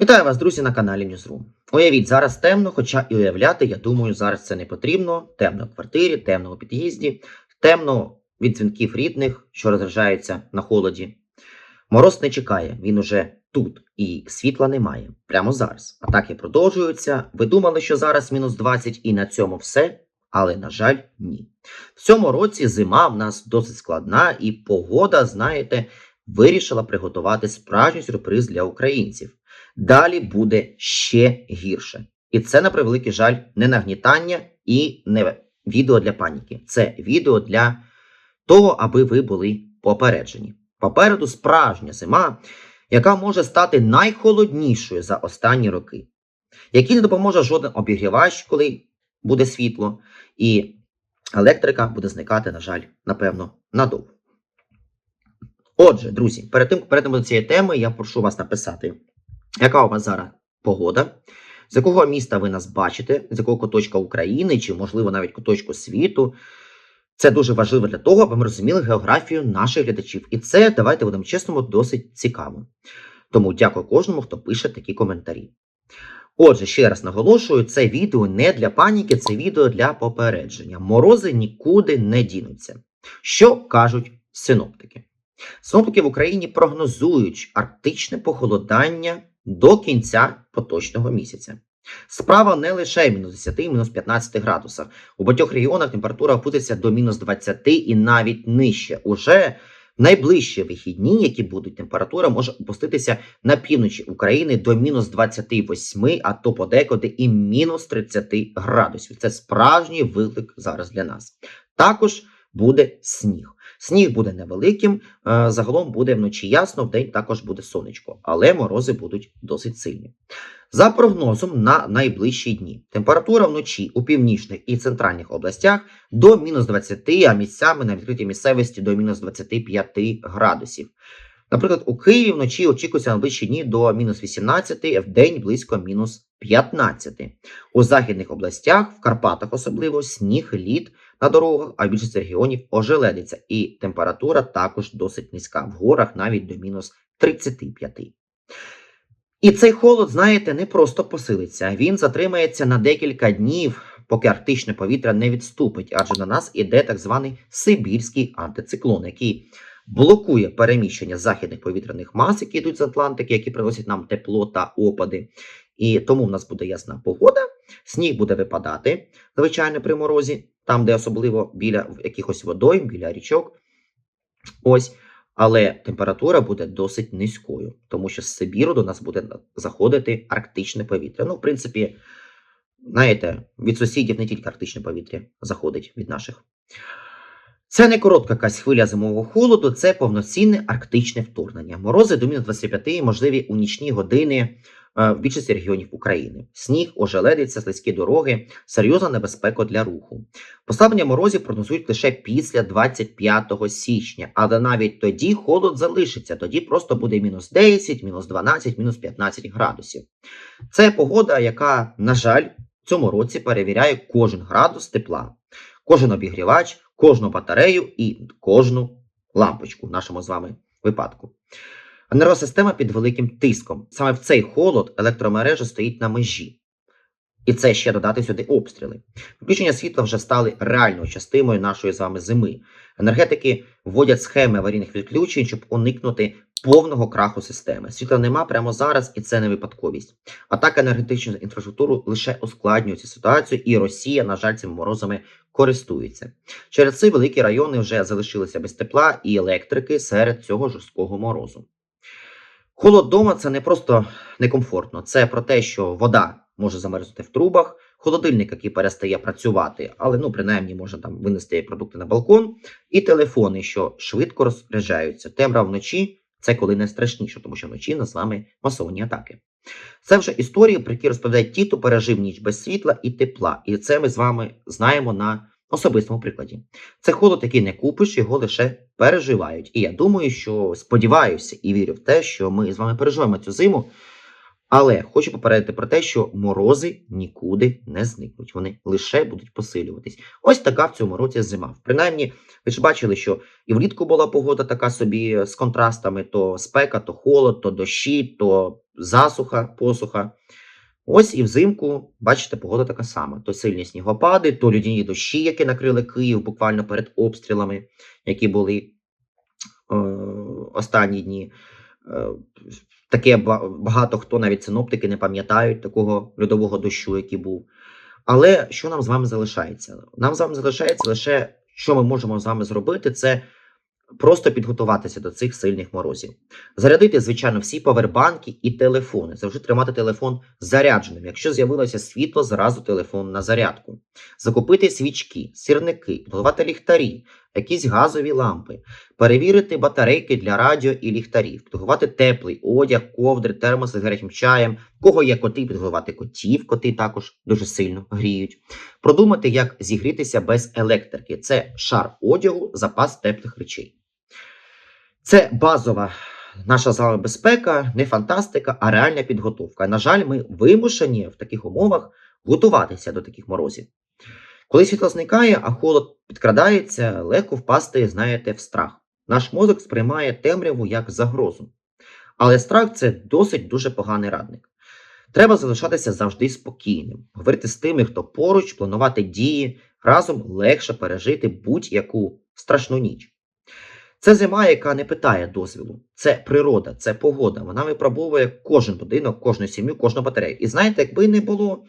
Вітаю вас, друзі, на каналі Newsroom. Уявіть, зараз темно, хоча і уявляти, я думаю, зараз це не потрібно. Темно в квартирі, темно у під'їзді, темно від дзвінків рідних, що розряджаються на холоді. Мороз не чекає, він уже тут, і світла немає прямо зараз. Атаки продовжуються. Ви думали, що зараз мінус 20 і на цьому все, але, на жаль, ні. В цьому році зима в нас досить складна, і погода, знаєте, вирішила приготувати справжній сюрприз для українців. Далі буде ще гірше. І це, на превеликий жаль, не нагнітання і не відео для паніки. Це відео для того, аби ви були попереджені. Попереду справжня зима, яка може стати найхолоднішою за останні роки, якій не допоможе жоден обігрівач, коли буде світло, і електрика буде зникати, на жаль, напевно, надовго. Отже, друзі, перед тим, як перейдемо до цієї теми, я прошу вас написати, яка у вас зараз погода, з якого міста ви нас бачите, з якого куточка України, чи, можливо, навіть куточку світу. Це дуже важливо для того, аби ми розуміли географію наших глядачів. І це, давайте будемо чесному, досить цікаво. Тому дякую кожному, хто пише такі коментарі. Отже, ще раз наголошую, це відео не для паніки, це відео для попередження. Морози нікуди не дінуться. Що кажуть синоптики? Синоптики в Україні прогнозують арктичне похолодання до кінця поточного місяця. Справа не лише мінус 10, мінус 15 градусах. У багатьох регіонах температура опуститься до мінус 20 і навіть нижче. Уже найближчі вихідні, які будуть, температура може опуститися на півночі України до мінус 28, а то подекуди і мінус 30 градусів. Це справжній виклик зараз для нас. Також буде сніг. Сніг буде невеликим, е, загалом буде вночі ясно, вдень також буде сонечко, але морози будуть досить сильні. За прогнозом на найближчі дні температура вночі у північних і центральних областях до мінус 20, а місцями на відкритій місцевості до мінус 25 градусів. Наприклад, у Києві вночі очікується на найближчі дні до мінус 18, в день близько мінус 15. У західних областях, в Карпатах особливо, сніг, лід на дорогах, а в більшості регіонів ожеледиться, і температура також досить низька, в горах навіть до мінус 35. І цей холод, знаєте, не просто посилиться, він затримається на декілька днів, поки арктичне повітря не відступить, адже на нас іде так званий Сибірський антициклон, який блокує переміщення західних повітряних мас, які йдуть з Атлантики, які приносять нам тепло та опади. І тому в нас буде ясна погода, сніг буде випадати, звичайно, при морозі, там, де особливо біля якихось водойм, біля річок. Ось. Але температура буде досить низькою, тому що з Сибіру до нас буде заходити арктичне повітря. Ну, в принципі, знаєте, від сусідів не тільки арктичне повітря заходить від наших. Це не коротка якась хвиля зимового холоду, це повноцінне арктичне вторгнення. Морози до мінус 25 можливі у нічні години е, в більшості регіонів України. Сніг, ожеледиться, слизькі дороги, серйозна небезпека для руху. Послаблення морозів прогнозують лише після 25 січня, але навіть тоді холод залишиться, тоді просто буде мінус 10, мінус 12, мінус 15 градусів. Це погода, яка, на жаль, в цьому році перевіряє кожен градус тепла, кожен обігрівач, кожну батарею і кожну лампочку в нашому з вами випадку. Енергосистема під великим тиском. Саме в цей холод електромережа стоїть на межі. І це ще додати сюди обстріли. Включення світла вже стали реальною частиною нашої з вами зими. Енергетики вводять схеми аварійних відключень, щоб уникнути повного краху системи. Світла нема прямо зараз, і це не випадковість. Атака енергетичну інфраструктуру лише ускладнює цю ситуацію, і Росія, на жаль, цими морозами користується. Через це великі райони вже залишилися без тепла і електрики серед цього жорсткого морозу. Холод дома це не просто некомфортно, це про те, що вода може замерзнути в трубах, холодильник, який перестає працювати, але ну принаймні можна там винести продукти на балкон, і телефони, що швидко розряджаються. Темрява вночі це коли не страшніше, тому що вночі нас з вами масовані атаки. Це вже історії, про які розповідають ті, хто пережив ніч без світла і тепла. І це ми з вами знаємо на особистому прикладі. Це холод, який не купиш, його лише переживають. І я думаю, що сподіваюся і вірю в те, що ми з вами переживемо цю зиму. Але хочу попередити про те, що морози нікуди не зникнуть. Вони лише будуть посилюватись. Ось така в цьому році зима. Принаймні, ви ж бачили, що і влітку була погода така собі з контрастами: то спека, то холод, то дощі, то засуха, посуха. Ось і взимку, бачите, погода така сама: то сильні снігопади, то людяні дощі, які накрили Київ буквально перед обстрілами, які були е, останні дні. Е, таке багато хто, навіть синоптики, не пам'ятають такого льодового дощу, який був. Але що нам з вами залишається? Нам з вами залишається лише, що ми можемо з вами зробити, це просто підготуватися до цих сильних морозів. Зарядити, звичайно, всі павербанки і телефони. Завжди тримати телефон зарядженим. Якщо з'явилося світло, зразу телефон на зарядку. Закупити свічки, сірники, підготувати ліхтарі, якісь газові лампи, перевірити батарейки для радіо і ліхтарів, підготувати теплий одяг, ковдри, термоси з гарячим чаєм. Кого є коти, підготувати котів, коти також дуже сильно гріють. Продумати, як зігрітися без електрики. Це шар одягу, запас теплих речей. Це базова наша з вами безпека, не фантастика, а реальна підготовка. На жаль, ми вимушені в таких умовах готуватися до таких морозів. Коли світло зникає, а холод підкрадається, легко впасти, знаєте, в страх. Наш мозок сприймає темряву як загрозу. Але страх це досить дуже поганий радник. Треба залишатися завжди спокійним, говорити з тими, хто поруч, планувати дії, разом легше пережити будь-яку страшну ніч. Це зима, яка не питає дозвілу. Це природа, це погода. Вона випробовує кожен будинок, кожну сім'ю, кожну батарею. І знаєте, якби не було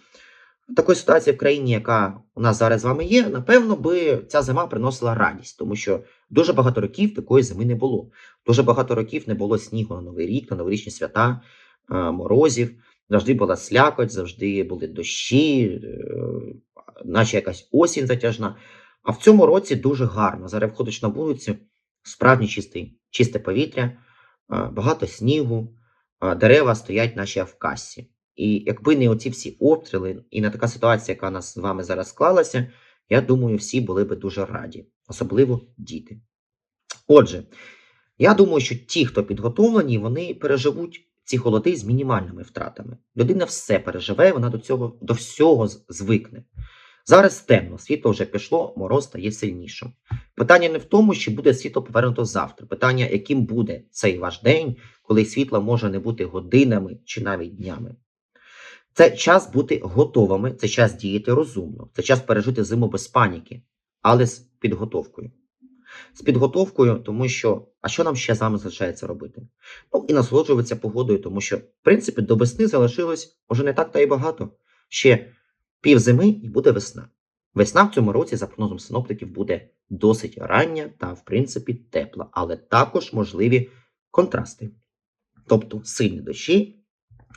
такої ситуації в країні, яка у нас зараз з вами є, напевно, би ця зима приносила радість, тому що дуже багато років такої зими не було. Дуже багато років не було снігу на Новий рік, на новорічні свята, е, морозів. Завжди була слякоть, завжди були дощі, е, наче якась осінь затяжна. А в цьому році дуже гарно. Зараз входиш на вулицю, справді чистий, чисте повітря, е, багато снігу, дерева стоять наче в касі. І якби не оці всі обстріли, і не така ситуація, яка нас з вами зараз склалася, я думаю, всі були би дуже раді, особливо діти. Отже, я думаю, що ті, хто підготовлені, вони переживуть ці холоди з мінімальними втратами. Людина все переживе, вона до цього до всього звикне. Зараз темно, світло вже пішло, мороз стає сильнішим. Питання не в тому, чи буде світло повернуто завтра. Питання, яким буде цей ваш день, коли світла може не бути годинами чи навіть днями. Це час бути готовими, це час діяти розумно, це час пережити зиму без паніки, але з підготовкою. З підготовкою, тому що, а що нам ще з вами залишається робити? Ну і насолоджуватися погодою, тому що, в принципі, до весни залишилось може не так та й багато. Ще пів зими і буде весна. Весна в цьому році, за прогнозом синоптиків, буде досить рання та, в принципі, тепла, але також можливі контрасти. Тобто сильні дощі,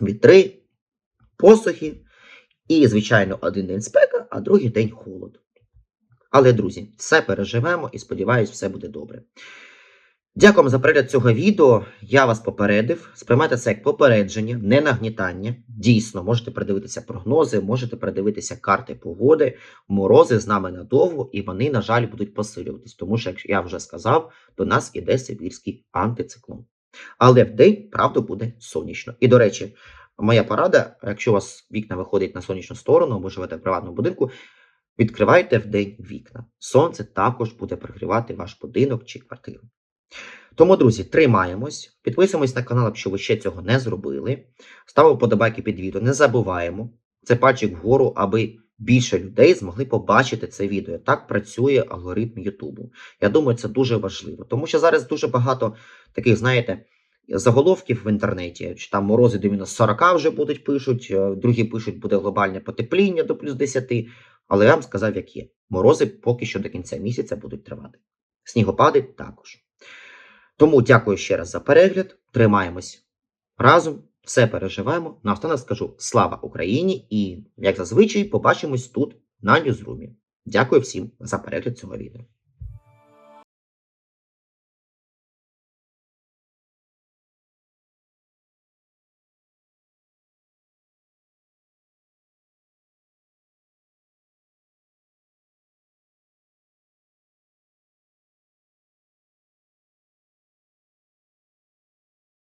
вітри, посухи і, звичайно, один день спека, а другий день холод. Але, друзі, все переживемо і сподіваюсь, все буде добре. Дякую за перегляд цього відео. Я вас попередив. Сприймайте це як попередження, не нагнітання. Дійсно, можете передивитися прогнози, можете передивитися карти погоди. Морози з нами надовго, і вони, на жаль, будуть посилюватись, тому що, як я вже сказав, до нас іде сибірський антициклон. Але в день, правда, буде сонячно. І, до речі, моя порада: якщо у вас вікна виходять на сонячну сторону, або живете в приватному будинку, відкривайте вдень вікна. Сонце також буде прогрівати ваш будинок чи квартиру. Тому, друзі, тримаємось, підписуємось на канал, якщо ви ще цього не зробили. Ставимо вподобайки під відео. Не забуваємо. Це пальчик вгору, аби більше людей змогли побачити це відео. Так працює алгоритм Ютубу. Я думаю, це дуже важливо, тому що зараз дуже багато таких, знаєте, заголовків в інтернеті. Чи там морози до мінус 40 вже будуть пишуть, е, другі пишуть, буде глобальне потепління до плюс 10. Але я вам сказав, як є. Морози поки що до кінця місяця будуть тривати. Снігопади також. Тому дякую ще раз за перегляд. Тримаємось разом, все переживаємо. Наостанок скажу слава Україні! І, як зазвичай, побачимось тут на Ньюзрумі. Дякую всім за перегляд цього відео.